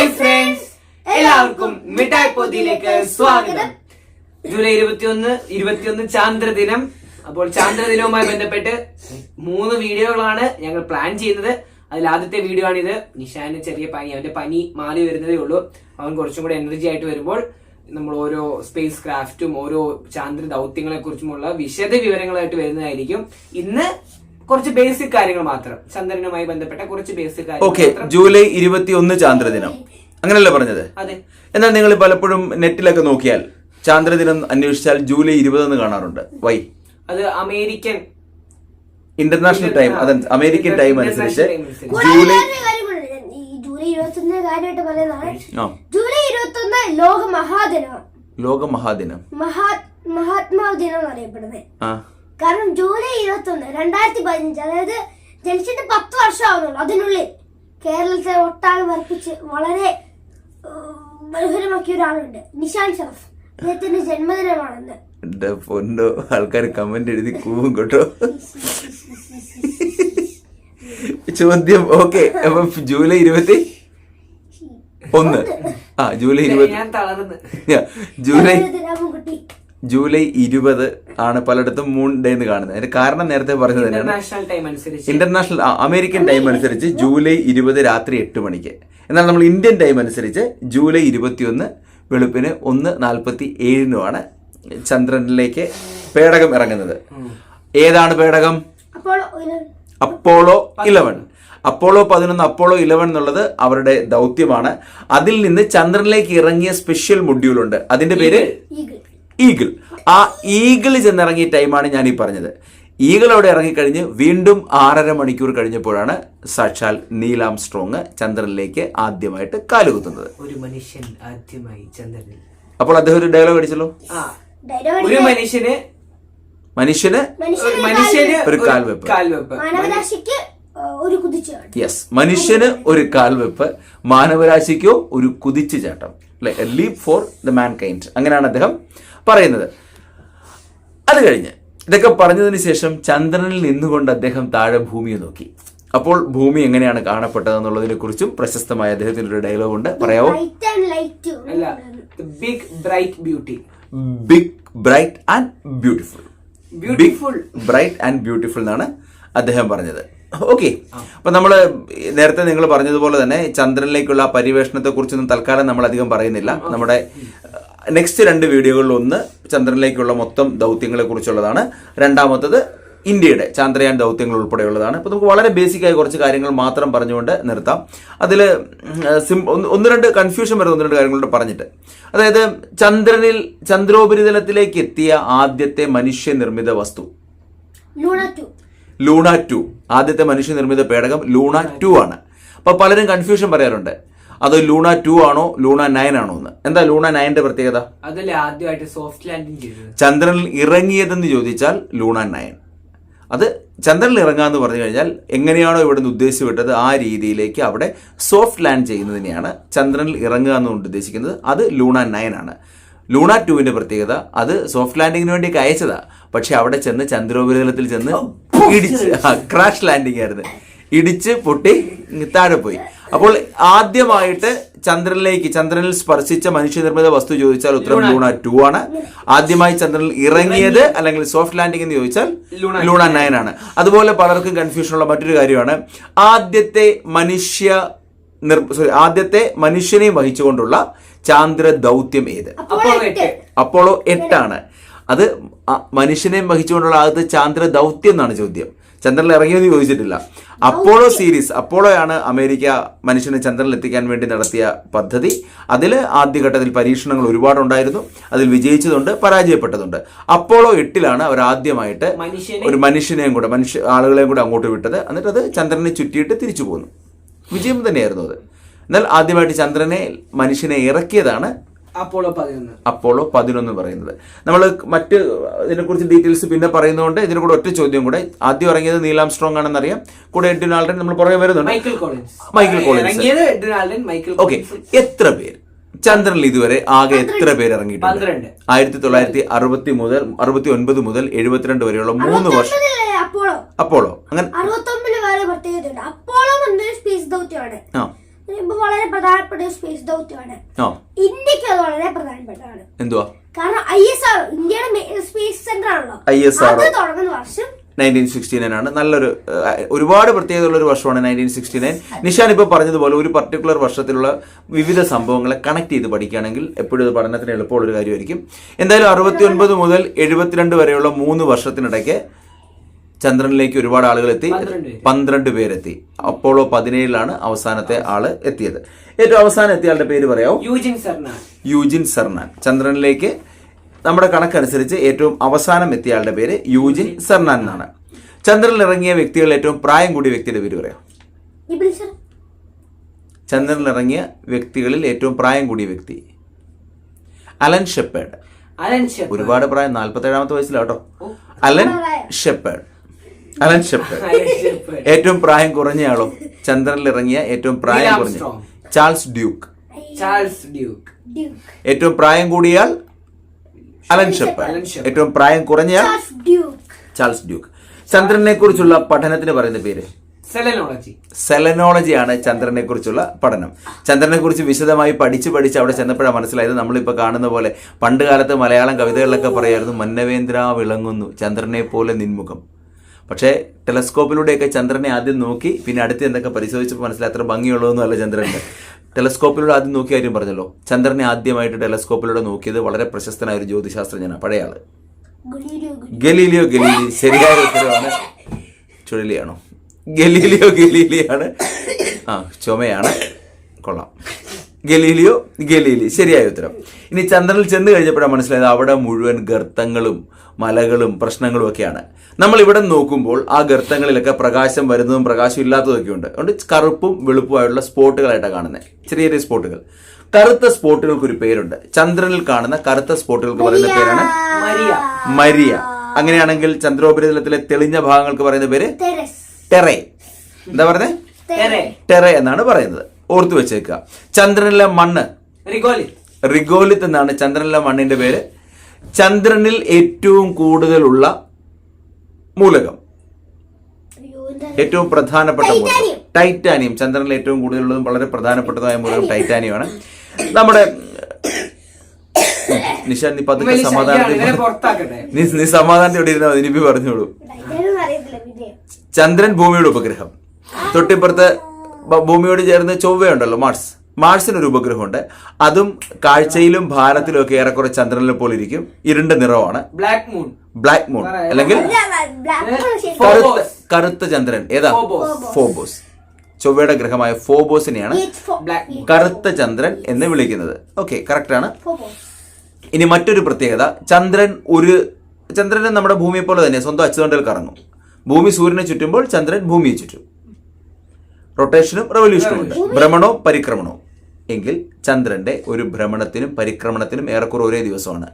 Hi friends എല്ലാവർക്കും മിഠായി പൊതിയിലേക്ക് സ്വാഗതം. ജൂലൈ ഇരുപത്തിയൊന്ന് ഇരുപത്തിയൊന്ന് ചാന്ദ്രദിനം. അപ്പോൾ ചാന്ദ്രദിനവുമായി ബന്ധപ്പെട്ട് മൂന്ന് വീഡിയോകളാണ് ഞങ്ങൾ പ്ലാൻ ചെയ്യുന്നത്. അതിൽ ആദ്യത്തെ വീഡിയോ ആണിത്. നിഷാന് ചെറിയ പനി അവന്റെ പനി മാറി വരുന്നതേ ഉള്ളൂ. അവൻ കുറച്ചും കൂടെ എനർജി ആയിട്ട് വരുമ്പോൾ നമ്മൾ ഓരോ സ്പേസ് ക്രാഫ്റ്റും ഓരോ ചാന്ദ്ര ദൗത്യങ്ങളെ കുറിച്ചുമുള്ള വിശദ വിവരങ്ങളായിട്ട് വരുന്നതായിരിക്കും. ഇന്ന് കുറച്ച് ബേസിക് കാര്യങ്ങൾ മാത്രം. ചന്ദ്രനുമായി ബന്ധപ്പെട്ട കുറച്ച് ബേസിക് ഓക്കെ കാര്യങ്ങൾ മാത്രം. ജൂലൈ ഇരുപത്തി ഒന്ന് ചാന്ദ്രദിനം. അങ്ങനല്ലേ പറഞ്ഞത്? അതെ. എന്നാൽ നിങ്ങൾ പലപ്പോഴും നെറ്റിലൊക്കെ നോക്കിയാൽ ചാന്ദ്രദിനം അന്വേഷിച്ചാൽ ജൂലൈ ഇരുപത് എന്ന് കാണാറുണ്ട്. വൈ അത് അമേരിക്കൻ ഇന്റർനാഷണൽ ടൈം അത് അമേരിക്കൻ ടൈം അനുസരിച്ച് ജൂലൈ. ഞാൻ ഈ ജൂലൈ ഇരുപത്തൊന്ന് കാര്യമായിട്ട് പറയുന്നതാണ്. ആ. ജൂലൈ ഇരുപത്തൊന്ന് ലോക മഹാദിനമാണ് ലോക മഹാദിനം മഹാ മഹാത്മാ ദിനം അറിയപ്പെടുന്നത്. ആ. കാരണം ജൂലൈ ഇരുപത്തൊന്ന് രണ്ടായിരത്തി പതിനഞ്ച് അതായത് ജനിച്ചിട്ട് പത്ത് വർഷം ആവുന്നുള്ളൂ അതിനുള്ളിൽ കേരളത്തെ ഒട്ടാകെ വർപ്പിച്ച് വളരെ മനോഹരമാക്കിയ ഒരാളുണ്ട്. നിഷാൻ ഷറഫ്. അദ്ദേഹത്തിന്റെ ജന്മദിനമാണെന്ന്. എന്റെ പൊന്നോ ആൾക്കാർ കമന്റ് എഴുതി കൂവും കേട്ടോ. ചോദ്യം ഓക്കെ അപ്പൊ ജൂലൈ ഇരുപത്തി ഒന്ന്. ആ ജൂലൈ ഇരുപത്തി ജൂലൈ ജൂലൈ ഇരുപത് ആണ് പലയിടത്തും മൂൺ ഡേ എന്ന് കാണുന്നത്. അതിന്റെ കാരണം നേരത്തെ പറഞ്ഞത് തന്നെയാണ്. ഇന്റർനാഷണൽ ടൈം അനുസരിച്ച്. ഇന്റർനാഷണൽ അമേരിക്കൻ ടൈം അനുസരിച്ച് ജൂലൈ ഇരുപത് രാത്രി എട്ട് മണിക്ക്. എന്നാൽ നമ്മൾ ഇന്ത്യൻ ടൈം അനുസരിച്ച് ജൂലൈ ഇരുപത്തിയൊന്ന് വെളുപ്പിന് ഒന്ന് നാൽപ്പത്തി ഏഴിനുമാണ് ചന്ദ്രനിലേക്ക് പേടകം ഇറങ്ങുന്നത്. ഏതാണ് പേടകം? Apollo eleven. അപ്പോളോ പതിനൊന്ന് അപ്പോളോ ഇലവൻ എന്നുള്ളത് അവരുടെ ദൗത്യമാണ്. അതിൽ നിന്ന് ചന്ദ്രനിലേക്ക് ഇറങ്ങിയ സ്പെഷ്യൽ മൊഡ്യൂൾ ഉണ്ട് അതിന്റെ പേര് ഈഗിൾ. ആ ഈഗിൾ ചെന്നിറങ്ങിയ ടൈമാണ് ഞാൻ ഈ പറഞ്ഞത്. ഈഗിൾ അവിടെ ഇറങ്ങിക്കഴിഞ്ഞ് വീണ്ടും ആറര മണിക്കൂർ കഴിഞ്ഞപ്പോഴാണ് സാക്ഷാൽ നീലാം സ്ട്രോങ് ചന്ദ്രനിലേക്ക് ആദ്യമായിട്ട് കാലുകുത്തുന്നത്. ഒരു മനുഷ്യൻ ആദ്യമായി ചന്ദ്രനിൽ. അപ്പോൾ അദ്ദേഹം ഒരു ഡയലോഗ് അടിച്ചല്ലോ? ആ. ഡയലോഗ് ഒരു മനുഷ്യന് മനുഷ്യന് ഒരു മനുഷ്യന് ഒരു കാൽവെപ്പ്. കാൽവെപ്പ്. മാനവരാശിക്ക് ഒരു യെസ് മനുഷ്യന് ഒരു കാൽവെപ്പ് മാനവരാശിക്കോ ഒരു കുതിച്ചു ചാട്ടം. അല്ലെ leap for the mankind അങ്ങനെയാണ് അദ്ദേഹം പറയുന്നത്. അത് കഴിഞ്ഞ് ഇതൊക്കെ പറഞ്ഞതിന് ശേഷം ചന്ദ്രനിൽ നിന്നുകൊണ്ട് അദ്ദേഹം താഴെ ഭൂമിയെ നോക്കി. അപ്പോൾ ഭൂമി എങ്ങനെയാണ് കാണപ്പെട്ടത് എന്നുള്ളതിനെ കുറിച്ചും പ്രശസ്തമായ അദ്ദേഹത്തിന്റെ ഒരു ഡയലോഗ് ഉണ്ട്. പറയാവോ? ആൻഡ് ലൈറ്റ് അല്ല big bright beauty big bright and beautiful beautiful bright and beautiful എന്നാണ് അദ്ദേഹം പറഞ്ഞത്. ഓക്കെ അപ്പൊ നമ്മൾ നേരത്തെ നിങ്ങൾ പറഞ്ഞതുപോലെ തന്നെ ചന്ദ്രനിലേക്കുള്ള പര്യവേഷണത്തെ കുറിച്ചൊന്നും തൽക്കാലം നമ്മൾ അധികം പറയുന്നില്ല. നമ്മുടെ നെക്സ്റ്റ് രണ്ട് വീഡിയോകളിൽ ഒന്ന് ചന്ദ്രനിലേക്കുള്ള മൊത്തം ദൗത്യങ്ങളെ കുറിച്ചുള്ളതാണ് രണ്ടാമത്തത് ഇന്ത്യയുടെ ചാന്ദ്രയാൻ ദൗത്യങ്ങൾ ഉൾപ്പെടെയുള്ളതാണ്. അപ്പോൾ നമുക്ക് വളരെ ബേസിക് ആയ കുറച്ച് കാര്യങ്ങൾ മാത്രം പറഞ്ഞുകൊണ്ട് നിർത്താം. അതിൽ ഒന്ന് രണ്ട് കൺഫ്യൂഷൻ വരുന്ന ഒന്ന് രണ്ട് കാര്യങ്ങളോട് പറഞ്ഞിട്ട്. അതായത് ചന്ദ്രനിൽ ചന്ദ്രോപരിതലത്തിലേക്ക് എത്തിയ ആദ്യത്തെ മനുഷ്യനിർമ്മിത വസ്തു. ലൂണ ടു ലൂണ ടു ആദ്യത്തെ മനുഷ്യനിർമ്മിത പേടകം ലൂണ ടു ആണ്. അപ്പോൾ പലരും കൺഫ്യൂഷൻ പറയാറുണ്ട്. അത് ലൂണ ടു ആണോ ലൂണ നയൻ ആണോ എന്ന്. എന്താ ലൂണ നയന്റെ പ്രത്യേകത? അതല്ലേ ആദ്യമായിട്ട് സോഫ്റ്റ് ലാൻഡിംഗ് ചെയ്തത്? ചന്ദ്രനിൽ ഇറങ്ങിയതെന്ന് ചോദിച്ചാൽ ലൂണ നയൻ. അത് ചന്ദ്രനിൽ ഇറങ്ങാന്ന് പറഞ്ഞു കഴിഞ്ഞാൽ എങ്ങനെയാണോ ഇവിടെ നിന്ന് ഉദ്ദേശിച്ചുവിട്ടത് ആ രീതിയിലേക്ക് അവിടെ സോഫ്റ്റ് ലാൻഡ് ചെയ്യുന്നതിനെയാണ് ചന്ദ്രനിൽ ഇറങ്ങുക എന്നുകൊണ്ട് ഉദ്ദേശിക്കുന്നത്. അത് ലൂണ നയൻ ആണ്. ലൂണ ടുവിന്റെ പ്രത്യേകത അത് സോഫ്റ്റ് ലാൻഡിങ്ങിന് വേണ്ടി അയച്ചതാ. പക്ഷെ അവിടെ ചെന്ന് ചന്ദ്രോപരിതലത്തിൽ ചെന്ന് ഇടിച്ച് ക്രാഷ് ലാൻഡിംഗ് ആയിരുന്നു. ഇടിച്ച് പൊട്ടി താഴെ പോയി. അപ്പോൾ ആദ്യമായിട്ട് ചന്ദ്രനിലേക്ക് ചന്ദ്രനിൽ സ്പർശിച്ച മനുഷ്യനിർമ്മിത വസ്തു ചോദിച്ചാൽ ഉത്തരം ലൂണ. ടു ആണ്. ആദ്യമായി ചന്ദ്രനിൽ ഇറങ്ങിയത് അല്ലെങ്കിൽ സോഫ്റ്റ് ലാൻഡിംഗ് എന്ന് ചോദിച്ചാൽ ലൂണ നയൻ. ആണ്. അതുപോലെ പലർക്കും കൺഫ്യൂഷൻ ഉള്ള മറ്റൊരു കാര്യമാണ്. ആദ്യത്തെ മനുഷ്യ സോറി ആദ്യത്തെ മനുഷ്യനെ വഹിച്ചുകൊണ്ടുള്ള ചാന്ദ്ര ദൗത്യം ഏത്? അപ്പോളോ എട്ടാണ്. അത് മനുഷ്യനെയും മനുഷ്യനെ വഹിച്ചുകൊണ്ടുള്ള ആദ്യത്തെ ചാന്ദ്ര ദൗത്യം എന്നാണ് ചോദ്യം. ചന്ദ്രനിൽ ഇറങ്ങിയെന്ന് ചോദിച്ചിട്ടില്ല. അപ്പോളോ സീരീസ് അപ്പോളോയാണ് അമേരിക്ക മനുഷ്യനെ ചന്ദ്രനിൽ എത്തിക്കാൻ വേണ്ടി നടത്തിയ പദ്ധതി. അതിൽ ആദ്യഘട്ടത്തിൽ പരീക്ഷണങ്ങൾ ഒരുപാടുണ്ടായിരുന്നു. അതിൽ വിജയിച്ചതുണ്ട് പരാജയപ്പെട്ടതുണ്ട്. അപ്പോളോ എട്ടിലാണ് അവർ ആദ്യമായിട്ട് ഒരു മനുഷ്യനെയും കൂടെ മനുഷ്യ ആളുകളെയും കൂടെ അങ്ങോട്ട് വിട്ടത്. എന്നിട്ട് അത് ചന്ദ്രനെ ചുറ്റിയിട്ട് തിരിച്ചു പോന്നു. വിജയം തന്നെയായിരുന്നു അത്. എന്നാൽ ആദ്യമായിട്ട് ചന്ദ്രനെ മനുഷ്യനെ ഇറക്കിയതാണ് അപ്പോളോ പതിനൊന്ന്. അപ്പോളോ പതിനൊന്ന് പറയുന്നത്. നമ്മൾ മറ്റ് ഇതിനെക്കുറിച്ച് ഡീറ്റെയിൽസ് പിന്നെ പറയുന്നതുകൊണ്ട് ഇതിന് കൂടെ ഒറ്റ ചോദ്യം കൂടെ. ആദ്യം ഇറങ്ങിയത് നീലാം സ്ട്രോങ് ആണെന്നറിയാം. കൂടെ എഡ്വിൻ ആൾഡൻ നമ്മൾ പുറകെ വരുന്നുണ്ട്. Michael Collins. Michael Collins. Okay. എത്ര പേര്? ചന്ദ്രനിൽ ഇതുവരെ ആകെ എത്ര പേര് ഇറങ്ങിയിട്ടുണ്ട്. ആയിരത്തി തൊള്ളായിരത്തി അറുപത്തി മുതൽ അറുപത്തി ഒൻപത് മുതൽ എഴുപത്തിരണ്ട് വരെയുള്ള മൂന്ന് വർഷം. അപ്പോളോ. അപ്പോളോ? അങ്ങനെ. അപ്പോളോ സ്പേസ് ദൗത്യമാണ് വളരെ പ്രധാനപ്പെട്ട ഒരു സ്പേസ് ദൗത്യമാണ്. ഇന്ത്യയ്ക്ക് അത് വളരെ പ്രധാനപ്പെട്ടതാണ്. എന്തുവാ? കാരണം ഐ എസ് ആർ ഇന്ത്യയുടെ സ്പേസ് സെന്റർ ആണല്ലോ. ഐ എസ് ആർ തുടങ്ങുന്ന വർഷം നയന്റീൻ സിക്സ്റ്റി നയൻ ആണ്. നല്ലൊരു ഒരുപാട് പ്രത്യേകതയുള്ള ഒരു വർഷമാണ് നയന്റീൻ സിക്സ്റ്റി നയൻ നിഷാൻ ഇപ്പോൾ പറഞ്ഞതുപോലെ ഒരു പർട്ടിക്കുലർ വർഷത്തിലുള്ള വിവിധ സംഭവങ്ങളെ കണക്ട് ചെയ്ത് പഠിക്കുകയാണെങ്കിൽ എപ്പോഴും ഇത് പഠനത്തിന് എളുപ്പമുള്ള ഒരു കാര്യമായിരിക്കും. എന്തായാലും അറുപത്തി ഒൻപത് മുതൽ എഴുപത്തിരണ്ട് വരെയുള്ള മൂന്ന് വർഷത്തിനിടയ്ക്ക് ചന്ദ്രനിലേക്ക് ഒരുപാട് ആളുകൾ എത്തി പന്ത്രണ്ട്. പേരെത്തി. അപ്പോളോ പതിനേഴിലാണ് അവസാനത്തെ ആൾ എത്തിയത്. ഏറ്റവും അവസാനം എത്തിയ ആളുടെ പേര് പറയാമോ യൂജിൻ സർനാൻ. യൂജിൻ സർനാൻ. ചന്ദ്രനിലേക്ക് നമ്മുടെ കണക്കനുസരിച്ച് ഏറ്റവും അവസാനം എത്തിയ ആളുടെ പേര് യൂജിൻ സർനാൻ എന്നാണ്. ചന്ദ്രനിൽ ഇറങ്ങിയ വ്യക്തികളിൽ ഏറ്റവും പ്രായം കൂടിയ വ്യക്തിയുടെ പേര് പറയാം ചന്ദ്രനിൽ ഇറങ്ങിയ വ്യക്തികളിൽ ഏറ്റവും പ്രായം കൂടിയ വ്യക്തി. Alan Shepard. Alan Shepard. ഒരുപാട് പ്രായം. നാൽപ്പത്തേഴാമത്തെ വയസ്സിലാട്ടോ. Alan Shepard. Alan Shepard. ഏറ്റവും പ്രായം കുറഞ്ഞയാളോ ചന്ദ്രനിൽ ഇറങ്ങിയ ഏറ്റവും പ്രായം കുറഞ്ഞ Charles Duke. Charles Duke. Duke ഏറ്റവും പ്രായം കൂടിയാൽ അലൻ ഷെപ്പേർഡ്. ഏറ്റവും പ്രായം കുറഞ്ഞയാൾ ചാൾസ് ഡ്യൂക്ക്. ചന്ദ്രനെ കുറിച്ചുള്ള പഠനത്തിന് പറയുന്ന പേര്? സെലനോളജി. സെലനോളജിയാണ് ചന്ദ്രനെ കുറിച്ചുള്ള പഠനം. ചന്ദ്രനെ കുറിച്ച് വിശദമായി പഠിച്ച് പഠിച്ച് അവിടെ ചെന്നപ്പോഴാണ് മനസ്സിലായത്. നമ്മളിപ്പോൾ കാണുന്ന പോലെ പണ്ട് കാലത്ത് മലയാളം കവിതകളിലൊക്കെ പറയായിരുന്നു മന്നവേന്ദ്ര വിളങ്ങുന്നു ചന്ദ്രനെ പോലെ നിൻമുഖം. പക്ഷേ ടെലസ്കോപ്പിലൂടെയൊക്കെ ചന്ദ്രനെ ആദ്യം നോക്കി പിന്നെ അടുത്ത് എന്തൊക്കെ പരിശോധിച്ചപ്പോൾ മനസ്സിലായി അത്ര ഭംഗിയുള്ളതൊന്നും അല്ല ചന്ദ്രന്റെ ടെലസ്കോപ്പിലൂടെ ആദ്യം നോക്കിയ കാര്യം പറഞ്ഞല്ലോ. ചന്ദ്രനെ ആദ്യമായിട്ട് ടെലസ്കോപ്പിലൂടെ നോക്കിയത് വളരെ പ്രശസ്തനായ ഒരു ജ്യോതിശാസ്ത്രജ്ഞനാണ് പഴയ ആൾ. Galileo Galilei. ശരിയായ ഉത്തരവാണ് ചുഴലിയാണോ? ഗലീലിയോ ഗലീലിയാണ്. ആ ചുമയാണ്. കൊള്ളാം. Galileo Galilei. ശരിയായ ഉത്തരം. ഇനി ചന്ദ്രനിൽ ചെന്ന് കഴിഞ്ഞപ്പോഴാണ് മനസ്സിലായത് അവിടെ മുഴുവൻ ഗർത്തങ്ങളും മലകളും പ്രശ്നങ്ങളും ഒക്കെയാണ്. നമ്മൾ ഇവിടെ നോക്കുമ്പോൾ ആ ഗർത്തങ്ങളിലൊക്കെ പ്രകാശം വരുന്നതും പ്രകാശം ഇല്ലാത്തതൊക്കെ ഉണ്ട്. അതുകൊണ്ട് കറുപ്പും വെളുപ്പുമായുള്ള സ്പോട്ടുകളായിട്ടാണ് കാണുന്നത് ചെറിയ ചെറിയ സ്പോട്ടുകൾ. കറുത്ത സ്പോട്ടുകൾക്ക് ഒരു പേരുണ്ട്. ചന്ദ്രനിൽ കാണുന്ന കറുത്ത സ്പോട്ടുകൾക്ക് പറയുന്ന പേരാണ് മരിയ. മരിയ. അങ്ങനെയാണെങ്കിൽ ചന്ദ്രോപരിതലത്തിലെ തെളിഞ്ഞ ഭാഗങ്ങൾക്ക് പറയുന്ന പേര്? ടെറെ ടെറേ. എന്താ പറയുന്നത് ടെറെ. ടെറേ എന്നാണ് പറയുന്നത്. ഓർത്തു വെച്ചേക്കുക. ചന്ദ്രനിലെ മണ്ണ്. റിഗോലി റിഗോലിത്ത് എന്നാണ് ചന്ദ്രനിലെ മണ്ണിന്റെ പേര്? ചന്ദ്രനിൽ ഏറ്റവും കൂടുതലുള്ള മൂലകം. ഏറ്റവും പ്രധാനപ്പെട്ട മൂലകം. ടൈറ്റാനിയം. ചന്ദ്രനിൽ ഏറ്റവും കൂടുതലുള്ളതും വളരെ പ്രധാനപ്പെട്ടതുമായ മൂലകം ടൈറ്റാനിയമാണ് നമ്മുടെ നിഷാ നീ പതുക്കെ സമാധാനത്തിൽ നീ നീ സമാധാനത്തോടെ ഇരുന്നാൽ മതി. ഇനിയിപ്പോ പറഞ്ഞോളൂ. ചന്ദ്രൻ ഭൂമിയുടെ ഉപഗ്രഹം. തൊട്ടിപ്പുറത്ത് ഭൂമിയോട് ചേർന്ന് ചൊവ്വയുണ്ടല്ലോ മാർസ് മാർസിനൊരു ഉപഗ്രഹമുണ്ട്. അതും കാഴ്ചയിലും ഭാരത്തിലും ഒക്കെ ഏറെക്കുറെ ചന്ദ്രനെ പോലെ ഇരിക്കും. ഇരുണ്ട നിറമാണ് ബ്ലാക്ക് മൂൺ ബ്ലാക്ക് മൂൺ അല്ലെങ്കിൽ കറുത്ത ചന്ദ്രൻ. ഏതാ? ഫോബോസ്. ചൊവ്വയുടെ ഗ്രഹമായ ഫോബോസിനെയാണ് കറുത്ത ചന്ദ്രൻ എന്ന് വിളിക്കുന്നത്. ഓക്കെ കറക്റ്റ് ആണ്. ഇനി മറ്റൊരു പ്രത്യേകത. ചന്ദ്രൻ ഒരു ചന്ദ്രൻ നമ്മുടെ ഭൂമിയെ പോലെ തന്നെ സ്വന്തം അച്ചുതണ്ടിൽ കറങ്ങും. ഭൂമി സൂര്യനെ ചുറ്റുമ്പോൾ ചന്ദ്രൻ ഭൂമിയെ ചുറ്റും. റൊട്ടേഷനും റെവല്യൂഷനും ഉണ്ട്. ഭ്രമണവും പരിക്രമണവും. എങ്കിൽ ചന്ദ്രന്റെ ഒരു ഭ്രമണത്തിനും പരിക്രമണത്തിനും ഏറെക്കുറെ ഒരേ ദിവസമാണ്.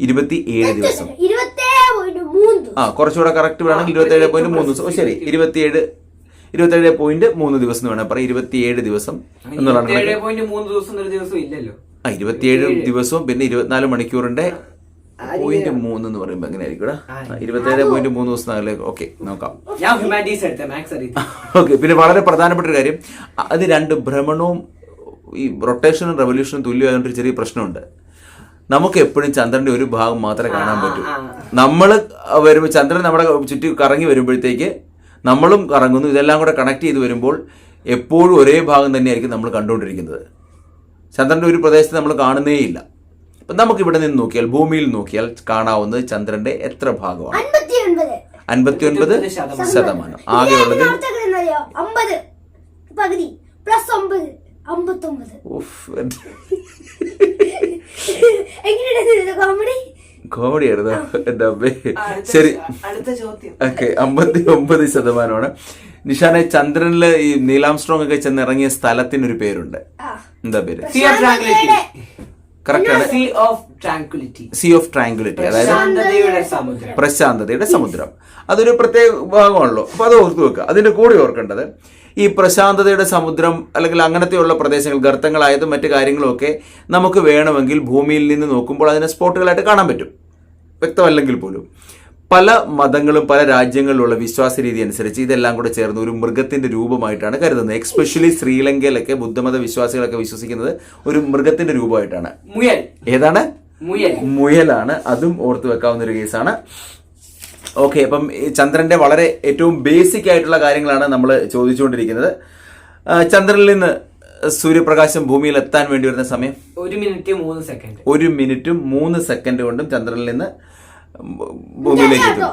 ഇരുപത്തിയേഴ് ദിവസം. ആ കുറച്ചുകൂടെ കറക്റ്റ് വേണമെങ്കിൽ ഇരുപത്തി ഏഴ് പോയിന്റ് മൂന്ന് ദിവസം. ശരി. ഇരുപത്തിയേഴ് ഇരുപത്തേഴ് പോയിന്റ് മൂന്ന് ദിവസം എന്ന് വേണം. പറയാം ഇരുപത്തിയേഴ് ദിവസം എന്നുള്ളതാണ് ഇരുപത്തിയേഴ് കണക്ക്. പോയിന്റ് മൂന്ന് ദിവസം ഒരു ദിവസം ഇല്ലല്ലോ. ആ ഇരുപത്തിയേഴ് ദിവസവും പിന്നെ ഇരുപത്തിനാല് മണിക്കൂറിന്റെ പോയിന്റ് മൂന്ന് എന്ന് പറയുമ്പോൾ എങ്ങനെ ആയിരിക്കും ഇരുപത്തേഴ് പോയിന്റ് മൂന്ന് ദിവസം ഓക്കെ നോക്കാം. ഞാൻ ഹ്യൂമാനിറ്റീസ് എടുത്ത മാത്സ് അറിയത്തില്ല. ഓക്കെ പിന്നെ വളരെ പ്രധാനപ്പെട്ട ഒരു കാര്യം. അത് രണ്ട് ഭ്രമണവും ഈ റൊട്ടേഷനും റെവല്യൂഷനും തുല്യമായതുകൊണ്ട് ഒരു ചെറിയ പ്രശ്നമുണ്ട്. നമുക്ക് എപ്പോഴും ചന്ദ്രന്റെ ഒരു ഭാഗം മാത്രമേ കാണാൻ പറ്റൂ. നമ്മൾ വരുമ്പോൾ ചന്ദ്രൻ നമ്മുടെ ചുറ്റി കറങ്ങി വരുമ്പോഴത്തേക്ക് നമ്മളും കറങ്ങുന്നു. ഇതെല്ലാം കൂടെ കണക്ട് ചെയ്ത് വരുമ്പോൾ എപ്പോഴും ഒരേ ഭാഗം തന്നെയായിരിക്കും നമ്മൾ കണ്ടുകൊണ്ടിരിക്കുന്നത്. ചന്ദ്രന്റെ ഒരു പ്രദേശത്ത് നമ്മൾ കാണുന്നേയില്ല. അപ്പം നമുക്ക് ഇവിടെ നിന്ന് നോക്കിയാൽ ഭൂമിയിൽ നോക്കിയാൽ കാണാവുന്നത് ചന്ദ്രന്റെ എത്ര ഭാഗമാണ്? അൻപത്തി ഒൻപത് ശതമാനം. ആകെ ആകെയുള്ളത് അറിയോ അമ്പത്. പകുതി. പ്ലസ് ഒമ്പത്. അമ്പത്തൊമ്പത്. ഉഫ്, എങ്ങനെയാണ് കോമഡി കോമഡി ആയിരുന്നു. എന്റെ അമ്മേ? ശരി. അടുത്ത ചോദ്യം. ഓക്കെ അമ്പത്തി ഒമ്പത് ശതമാനമാണ്. നിഷാനെ ചന്ദ്രനിൽ ഈ നീലാംസ്ട്രോങ് ഒക്കെ ചെന്ന് ഇറങ്ങിയ സ്ഥലത്തിനൊരു പേരുണ്ട്. എന്താ പേര്? Sea of tranquility sea of tranquility അതായത് പ്രശാന്തതയുടെ സമുദ്രം. അതൊരു പ്രത്യേക ഭാഗമാണല്ലോ. അപ്പൊ അത് ഓർത്തു വെക്കുക. അതിന്റെ കൂടെ ഓർക്കേണ്ടത് ഈ പ്രശാന്തതയുടെ സമുദ്രം അല്ലെങ്കിൽ അങ്ങനത്തെയുള്ള പ്രദേശങ്ങൾ ഗർത്തങ്ങളായതും മറ്റു കാര്യങ്ങളും ഒക്കെ നമുക്ക് വേണമെങ്കിൽ ഭൂമിയിൽ നിന്ന് നോക്കുമ്പോൾ അതിനെ സ്പോട്ടുകളായിട്ട് കാണാൻ പറ്റും. വ്യക്തമല്ലെങ്കിൽ പോലും. പല മതങ്ങളും പല രാജ്യങ്ങളിലുള്ള വിശ്വാസ രീതി അനുസരിച്ച് ഇതെല്ലാം കൂടെ ചേർന്ന് ഒരു മൃഗത്തിന്റെ രൂപമായിട്ടാണ് കരുതുന്നത്. എക്സ്പെഷ്യലി ശ്രീലങ്കയിലൊക്കെ ബുദ്ധമത വിശ്വാസികളൊക്കെ വിശ്വസിക്കുന്നത് ഒരു മൃഗത്തിന്റെ രൂപമായിട്ടാണ്. മുയൽ. ഏതാണ്? മുയലാണ്. അതും ഓർത്തു വെക്കാവുന്ന ഒരു കേസാണ്. ഓക്കെ അപ്പം ചന്ദ്രന്റെ വളരെ ഏറ്റവും ബേസിക് ആയിട്ടുള്ള കാര്യങ്ങളാണ് നമ്മൾ ചോദിച്ചുകൊണ്ടിരിക്കുന്നത്. ചന്ദ്രനിൽ നിന്ന് സൂര്യപ്രകാശം ഭൂമിയിൽ എത്താൻ വേണ്ടി വരുന്ന സമയം? ഒരു മിനിറ്റ് മൂന്ന് സെക്കൻഡ് ഒരു മിനിറ്റും മൂന്ന് സെക്കൻഡ് കൊണ്ടും ചന്ദ്രനിൽ നിന്ന് ഭൂമിയിലേക്ക് എത്തും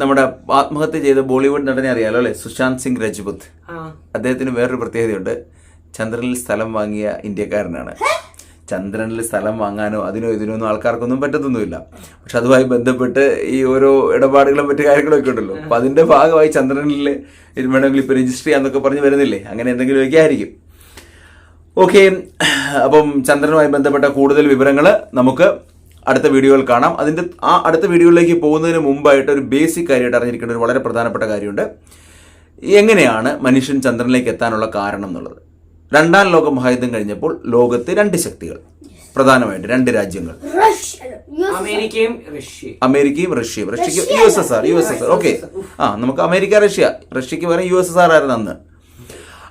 നമ്മുടെ ആത്മഹത്യ ചെയ്ത ബോളിവുഡ് നടനെ അറിയാലോ അല്ലെ? സുശാന്ത് സിംഗ് രജ്പുത്. അദ്ദേഹത്തിന് വേറൊരു പ്രത്യേകതയുണ്ട്. ചന്ദ്രനിൽ സ്ഥലം വാങ്ങിയ ഇന്ത്യക്കാരനാണ്. ചന്ദ്രനിൽ സ്ഥലം വാങ്ങാനോ അതിനോ ഇതിനോ ഒന്നും ആൾക്കാർക്കൊന്നും പറ്റത്തൊന്നുമില്ല. പക്ഷെ അതുമായി ബന്ധപ്പെട്ട് ഈ ഓരോ ഇടപാടുകളും മറ്റു കാര്യങ്ങളൊക്കെ ഉണ്ടല്ലോ. അപ്പൊ അതിന്റെ ഭാഗമായി ചന്ദ്രനിൽ വേണമെങ്കിൽ ഇപ്പൊ രജിസ്റ്റർ ചെയ്യാന്നൊക്കെ പറഞ്ഞു വരുന്നില്ലേ? അങ്ങനെ എന്തെങ്കിലുമൊക്കെ ആയിരിക്കും. ഓക്കെ അപ്പം ചന്ദ്രനുമായി ബന്ധപ്പെട്ട കൂടുതൽ വിവരങ്ങൾ നമുക്ക് അടുത്ത വീഡിയോയിൽ കാണാം. അതിന്റെ ആ അടുത്ത വീഡിയോയിലേക്ക് പോകുന്നതിന് മുമ്പായിട്ട് ഒരു ബേസിക് കാര്യമായിട്ട് അറിഞ്ഞിരിക്കേണ്ട ഒരു വളരെ പ്രധാനപ്പെട്ട കാര്യമുണ്ട്. എങ്ങനെയാണ് മനുഷ്യൻ ചന്ദ്രനിലേക്ക് എത്താനുള്ള കാരണം എന്നുള്ളത്? രണ്ടാം ലോക മഹായുദ്ധം കഴിഞ്ഞപ്പോൾ ലോകത്തെ രണ്ട് ശക്തികൾ പ്രധാനമായിട്ട് രണ്ട് രാജ്യങ്ങൾ. റഷ്യ. അമേരിക്കയും റഷ്യയും. അമേരിക്കയും റഷ്യയും റഷ്യക്ക് U S S R U S S R. Okay ആ നമുക്ക് അമേരിക്ക റഷ്യ. റഷ്യക്ക് പകരം യു എസ് എസ് ആർ ആയിരുന്നു അന്ന്.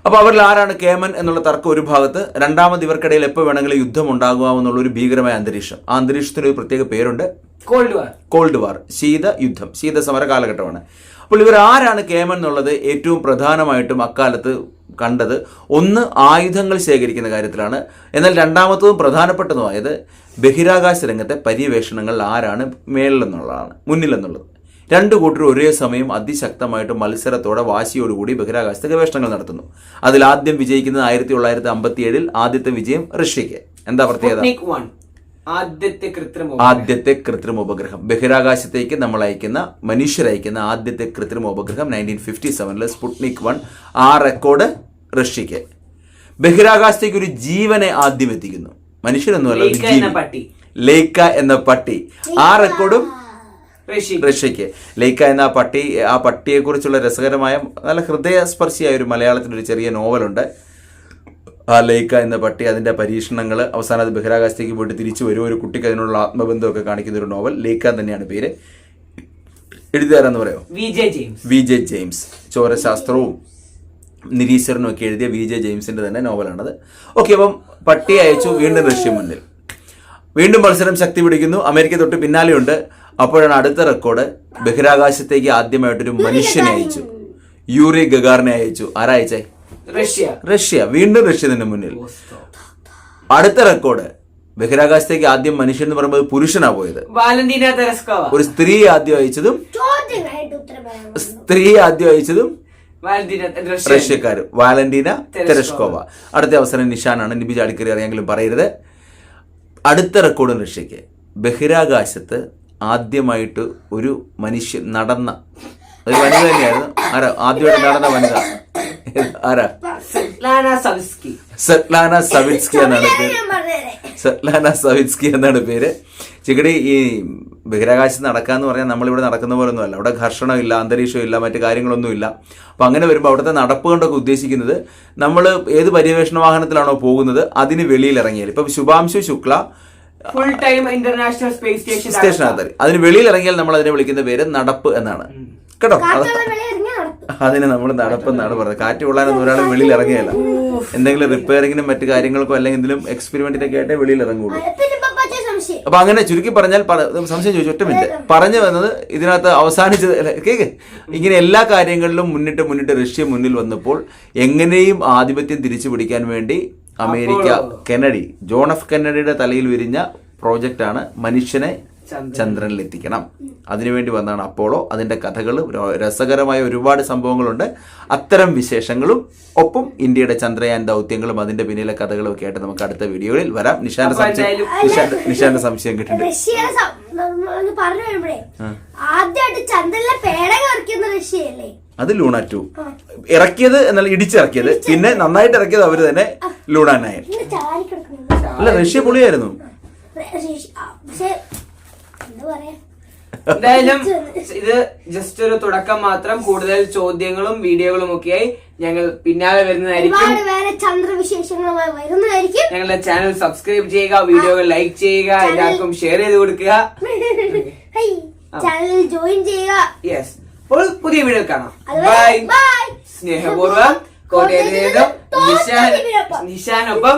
അപ്പൊ അവരിൽ ആരാണ് കേമൻ എന്നുള്ള തർക്കം ഒരു ഭാഗത്ത് രണ്ടാമത് ഇവർക്കിടയിൽ എപ്പോൾ വേണമെങ്കിലും യുദ്ധം ഉണ്ടാകുമെന്നുള്ള ഒരു ഭീകരമായ അന്തരീക്ഷം. ആ അന്തരീക്ഷത്തിന് ഒരു പ്രത്യേക പേരുണ്ട് കോൾഡ് വാർ കോൾഡ് വാർ ശീത യുദ്ധം ശീത സമര കാലഘട്ടമാണ്. അപ്പോൾ ഇവർ ആരാണ് കേമൻ എന്നുള്ളത് ഏറ്റവും പ്രധാനമായിട്ടും അക്കാലത്ത് കണ്ടത്. ഒന്ന് ആയുധങ്ങൾ ശേഖരിക്കുന്ന കാര്യത്തിലാണ്. എന്നാൽ രണ്ടാമത്തതും പ്രധാനപ്പെട്ടതുമായത് ബഹിരാകാശ രംഗത്തെ പര്യവേഷണങ്ങളിൽ ആരാണ് മേളിലെന്നുള്ളതാണ് മുന്നിലെന്നുള്ളത്. രണ്ടു കൂട്ടർ ഒരേ സമയം അതിശക്തമായിട്ട് മത്സരത്തോടെ വാശിയോടുകൂടി ബഹിരാകാശത്ത് ഗവേഷണങ്ങൾ നടത്തുന്നു. അതിൽ ആദ്യം വിജയിക്കുന്നത് ആയിരത്തി തൊള്ളായിരത്തി അമ്പത്തി ഏഴിൽ ആദ്യത്തെ വിജയം റഷ്യക്ക് എന്താ പ്രത്യേകത? ആദ്യത്തെ കൃത്രിമ ഉപഗ്രഹം. ആദ്യത്തെ കൃത്രിമ ഉപഗ്രഹം. ബഹിരാകാശത്തേക്ക് നമ്മൾ അയക്കുന്ന മനുഷ്യരയക്കുന്ന ആദ്യത്തെ കൃത്രിമ ഉപഗ്രഹം നയന്റീൻ ഫിഫ്റ്റി സെവനിൽ സ്പുട്നിക് വൺ ആ റെക്കോർഡ് റഷ്യക്ക് ബഹിരാകാശത്തേക്ക് ഒരു ജീവനെ ആദ്യം എത്തിക്കുന്നു. മനുഷ്യരൊന്നുമല്ല ഒരു ലേക്ക എന്ന പട്ടി. ലേക്ക എന്ന പട്ടി. ആ റെക്കോർഡും റഷ്യക്ക് ലൈക്ക എന്ന ആ പട്ടി ആ പട്ടിയെക്കുറിച്ചുള്ള രസകരമായ നല്ല ഹൃദയസ്പർശിയായ ഒരു മലയാളത്തിന്റെ ഒരു ചെറിയ നോവലുണ്ട്. ആ ലൈക്ക എന്ന പട്ടി അതിന്റെ പരീക്ഷണങ്ങൾ അവസാനം അത് ബഹിരാകാശത്തേക്ക് പോയിട്ട് തിരിച്ചു വരും ഒരു കുട്ടിക്ക് അതിനുള്ള ആത്മബന്ധമൊക്കെ കാണിക്കുന്ന ഒരു നോവൽ. ലൈക്ക തന്നെയാണ് പേര്. എഴുതിയാരെന്ന് പറയോ? V J James. V J James. ചോരശാസ്ത്രവും നിരീശ്വരനും ഒക്കെ എഴുതിയ വി ജെ ജെയിംസിന്റെ തന്നെ നോവലാണത്. ഓക്കെ അപ്പം പട്ടി അയച്ചു. വീണ്ടും റഷ്യ മുന്നിൽ. വീണ്ടും മത്സരം ശക്തി പിടിക്കുന്നു. അമേരിക്ക തൊട്ട് പിന്നാലെയുണ്ട്. അപ്പോഴാണ് അടുത്ത റെക്കോർഡ് ബഹിരാകാശത്തേക്ക് ആദ്യമായിട്ടൊരു മനുഷ്യനെ അയച്ചു. യൂറി ഗഗാറിനെ അയച്ചു. ആരാ അയച്ചേ? റഷ്യ. റഷ്യ. വീണ്ടും റഷ്യ തന്നെ മുന്നിൽ. അടുത്ത റെക്കോർഡ് ബഹിരാകാശത്തേക്ക് ആദ്യം മനുഷ്യൻ എന്ന് പറയുമ്പോൾ പുരുഷനാ പോയത്. ഒരു സ്ത്രീ ആദ്യം അയച്ചതും. സ്ത്രീ ആദ്യം അയച്ചതും റഷ്യക്കാർ വാലന്റീന തെരസ്കോവ. തെരഷ്കോവ അടുത്ത അവസരം നിഷാനാണ്. നിബി ചാടിക്കറി അറിയാമെങ്കിലും പറയരുത്. അടുത്ത റെക്കോർഡ് റഷ്യക്ക്. ബഹിരാകാശത്ത് ആദ്യമായിട്ട് ഒരു മനുഷ്യൻ നടന്ന ഒരു വനിത തന്നെയായിരുന്നു. ആരാ? ആദ്യമായിട്ട് നടന്ന വനിത. ആരാ? ലാന സവിസ്കി. സവിറ്റ്സ്കി എന്നാണ് പേര്. സെറ്റ്ലാന സവിറ്റ്സ്കി എന്നാണ് പേര്. ചിക്കടി ഈ ബഹിരാകാശത്ത് നടക്കാന്ന് പറഞ്ഞാൽ നമ്മളിവിടെ നടക്കുന്ന പോലെ ഒന്നുമല്ല അവിടെ ഘർഷണമില്ല അന്തരീക്ഷമില്ല മറ്റു കാര്യങ്ങളൊന്നുമില്ല. അപ്പൊ അങ്ങനെ വരുമ്പോൾ അവിടുത്തെ നടപ്പ് കൊണ്ടൊക്കെ ഉദ്ദേശിക്കുന്നത് നമ്മൾ ഏത് പര്യവേഷണ വാഹനത്തിലാണോ പോകുന്നത് അതിന് വെളിയിൽ ഇറങ്ങിയാൽ ഇപ്പൊ Shubhanshu Shukla full time international space station സ്റ്റേഷനകത്ത്. അതിന് വെളിയിൽ ഇറങ്ങിയാൽ നമ്മൾ അതിനെ വിളിക്കുന്ന പേര് നടപ്പ് എന്നാണ്. കേട്ടോ. അതിന് നമ്മൾ നടപ്പ് എന്നാണ് പറയുന്നത് കാറ്റ് കൊള്ളാനൊന്നും ഒരാൾ വെളിയിൽ ഇറങ്ങിയല്ല എന്തെങ്കിലും റിപ്പയറിങ്ങിനും മറ്റു കാര്യങ്ങൾക്കോ അല്ലെങ്കിൽ എന്തെങ്കിലും എക്സ്പെരിമെന്റിനൊക്കെ ആയിട്ടേ വെളിയിൽ ഇറങ്ങുള്ളൂ പിന്നെ പപ്പാച്ച സംശയം. അപ്പൊ അങ്ങനെ ചുരുക്കി പറഞ്ഞാൽ സംശയം ചോദിച്ചു ഒറ്റ മിനിറ്റ്. പറഞ്ഞു വന്നത് ഇതിനകത്ത് അവസാനിച്ചത് കേക്ക്. ഇങ്ങനെ എല്ലാ കാര്യങ്ങളിലും മുന്നിട്ട് മുന്നിട്ട് റഷ്യ മുന്നിൽ വന്നപ്പോൾ എങ്ങനെയും ആധിപത്യം തിരിച്ചു പിടിക്കാൻ വേണ്ടി അമേരിക്ക കെനഡി. ജോൺ എഫ് കെനഡിയുടെ തലയിൽ വിരിഞ്ഞ പ്രോജക്റ്റാണ് മനുഷ്യനെ. ചന്ദ്രനിൽ. എത്തിക്കണം അതിനുവേണ്ടി വന്നാണ് അപ്പോളോ. അതിന്റെ കഥകളും രസകരമായ ഒരുപാട് സംഭവങ്ങളുണ്ട്. അത്തരം വിശേഷങ്ങളും ഒപ്പം ഇന്ത്യയുടെ ചന്ദ്രയാൻ ദൗത്യങ്ങളും അതിന്റെ പിന്നിലെ കഥകളും ഒക്കെ ആയിട്ട് നമുക്ക് അടുത്ത വീഡിയോയിൽ വരാം. നിഷാന്റെ സംശയം നിഷാന്റെ സംശയം കിട്ടുന്നുണ്ട്. വരുമ്പോഴേ ആദ്യമായിട്ട് ചന്ദ്രനിലെ പേടകം ഇറക്കുന്ന റഷ്യയല്ലേ? അത് ലൂണ ടു. ഇറക്കിയത് എന്നാൽ ഇടിച്ചിറക്കിയത്. പിന്നെ നന്നായിട്ട് ഇറക്കിയത് അവർ തന്നെ ലൂണ നയൻ അല്ല റഷ്യ പൊളിയായിരുന്നു. പക്ഷെ എന്താ പറയാ? എന്തായാലും ഇത് ജസ്റ്റ് ഒരു തുടക്കം മാത്രം. കൂടുതൽ ചോദ്യങ്ങളും വീഡിയോകളും ഒക്കെയായി ഞങ്ങൾ പിന്നാലെ വരുന്നതായിരിക്കും. ചന്ദ്രവിശേഷങ്ങളുമായി ഞങ്ങളുടെ ചാനൽ സബ്സ്ക്രൈബ് ചെയ്യുക വീഡിയോകൾ ലൈക്ക് ചെയ്യുക എല്ലാവർക്കും ഷെയർ ചെയ്ത് കൊടുക്കുക. ചാനൽ ജോയിൻ ചെയ്യുക. യെസ് അപ്പോൾ പുതിയ വീഡിയോ കാണാം. ബൈ സ്നേഹപൂർവം കോട്ടയത്ത് നിന്നും നിശാൻ നിശാൻ നിശാനൊപ്പം